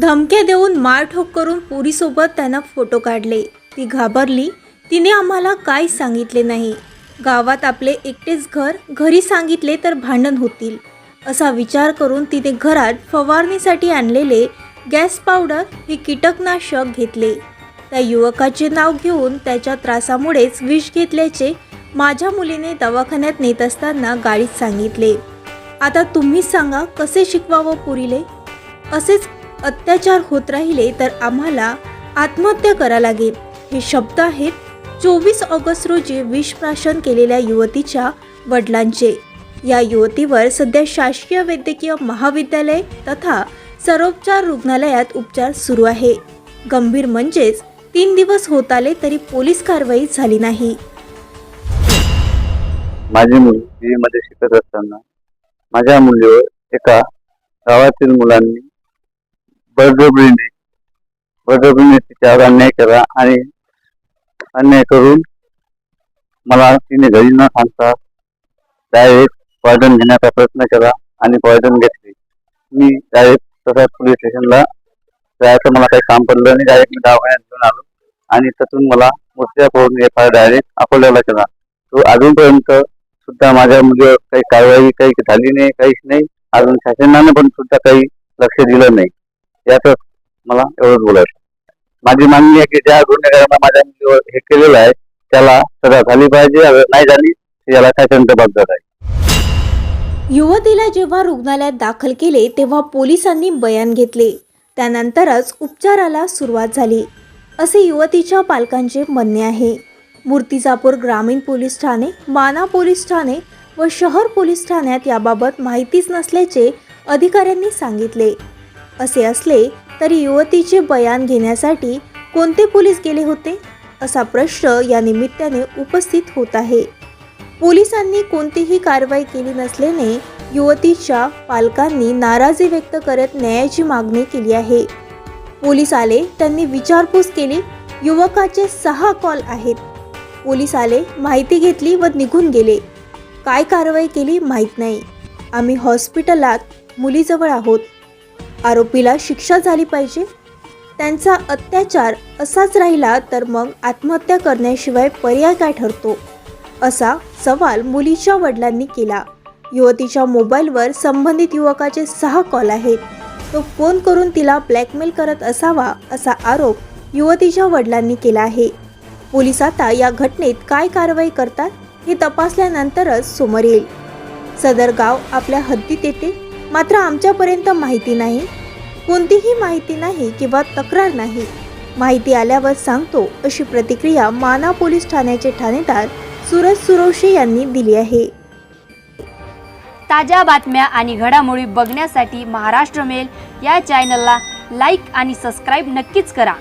धमक्या देऊन मारठोक करून पुरीसोबत त्यानं फोटो काढले. ती घाबरली. तिने आम्हाला काय सांगितले नाही. गावात आपले एकटेच घर घरी सांगितले तर भांडण होतील. असा विचार करून तिने घरात फवारणीसाठी आणलेले गॅस पावडर हे कीटकनाशक घेतले. त्या युवकाचे नाव घेऊन त्याच्या त्रासामुळेच विष घेतल्याचे माझ्या मुलीने दवाखान्यात नेत असताना गाडीत सांगितले. आता तुम्हीच सांगा कसे शिकवावं पुरीले? असेच अत्याचार होत राहिले तर आम्हाला आत्महत्या करा लागेल. हे शब्द आहेत चोवीस ऑगस्ट रोजी विषप्राशन केलेल्या युवतीच्या वडिलांचे. या युवतीवर सध्या शासकीय वैद्यकीय महाविद्यालय तथा सर्वोपचार रुग्णालयात उपचार सुरू आहे. गंभीर म्हणजेच तीन दिवस होत आले तरी पोलीस कारवाई झाली नाही. माझी मुलगी मध्ये शिकत असताना माझ्या मुलीवर एका गावातील मुलांनी बळजबरीने बळजबरीने तिच्यावर अन्याय करा आणि अन्याय करून मला तिने घरी न सांगता डायरेक्ट पॉयझन घेण्याचा प्रयत्न केला आणि पॉयझन घेतली. मी डायरेक्ट तसा पोलीस स्टेशनला जायचं मला काही काम पडलं नाही. डायरेक्ट मी दवाखान्यात घेऊन आलो आणि तिथून मला मुर्त्या करून एफ आय डायरेक्ट अकोल्याला केला. तो अजूनपर्यंत सुद्धा माझ्या मुलीवर काही कारवाई काही झाली नाही काहीच नाही. अजून शासनाने पण सुद्धा काही लक्ष दिलं नाही. याच मला एवढंच बोलायचं. माझी मागणी आहे की ज्या गुन्हेगारांना माझ्या मुलीवर हे केलेलं आहे त्याला सजा झाली पाहिजे नाही झाली तर याला शासन जबाबदार आहे. युवतीला जेव्हा रुग्णालयात दाखल केले तेव्हा पोलिसांनी बयान घेतले. त्यानंतरच उपचाराला सुरुवात झाली. असे युवतीच्या पालकांचे म्हणणे आहे. मूर्तिजापूर ग्रामीण पोलीस ठाणे माना पोलीस ठाणे व शहर पोलीस ठाण्यात याबाबत माहितीच नसल्याचे अधिकाऱ्यांनी सांगितले. असे असले तरी युवतीचे बयान घेण्यासाठी कोणते पोलीस गेले होते? असा प्रश्न या निमित्ताने उपस्थित होत आहे. पोलिसांनी कोणतीही कारवाई केली नसल्याने युवतीच्या पालकांनी नाराजी व्यक्त करत न्यायाची मागणी केली आहे. पोलीस आले त्यांनी विचारपूस केली युवकाचे सहा कॉल आहेत. पोलीस आले माहिती घेतली व निघून गेले. काय कारवाई केली माहीत नाही. आम्ही हॉस्पिटलात मुलीजवळ आहोत. आरोपीला शिक्षा झाली पाहिजे. त्यांचा अत्याचार असाच राहिला तर मग आत्महत्या करण्याशिवाय पर्याय काय ठरतो? असा सवाल मुलीच्या वडिलांनी केला. युवतीच्या मोबाईलवर संबंधित युवकाचे सहा कॉल आहेत. तो फोन करून तिला ब्लॅकमेल करत असावा असा आरोप युवतीच्या वडिलांनी केला आहे. पोलीस आता या घटनेत काय कारवाई करतात हे तपासल्यानंतरच समोर येईल. सदर गाव आपल्या हद्दीत येते. मात्र आमच्यापर्यंत माहिती नाही. कोणतीही माहिती नाही किंवा तक्रार नाही. माहिती आल्यावर सांगतो अशी प्रतिक्रिया माना पोलीस ठाण्याचे ठाणेदार सूरज सुरवशी यांनी दिली आहे. ताज्या बातम्या आणि घडामोडी बघण्यासाठी महाराष्ट्र मेल या चॅनलला लाईक आणि सबस्क्राईब नक्कीच करा.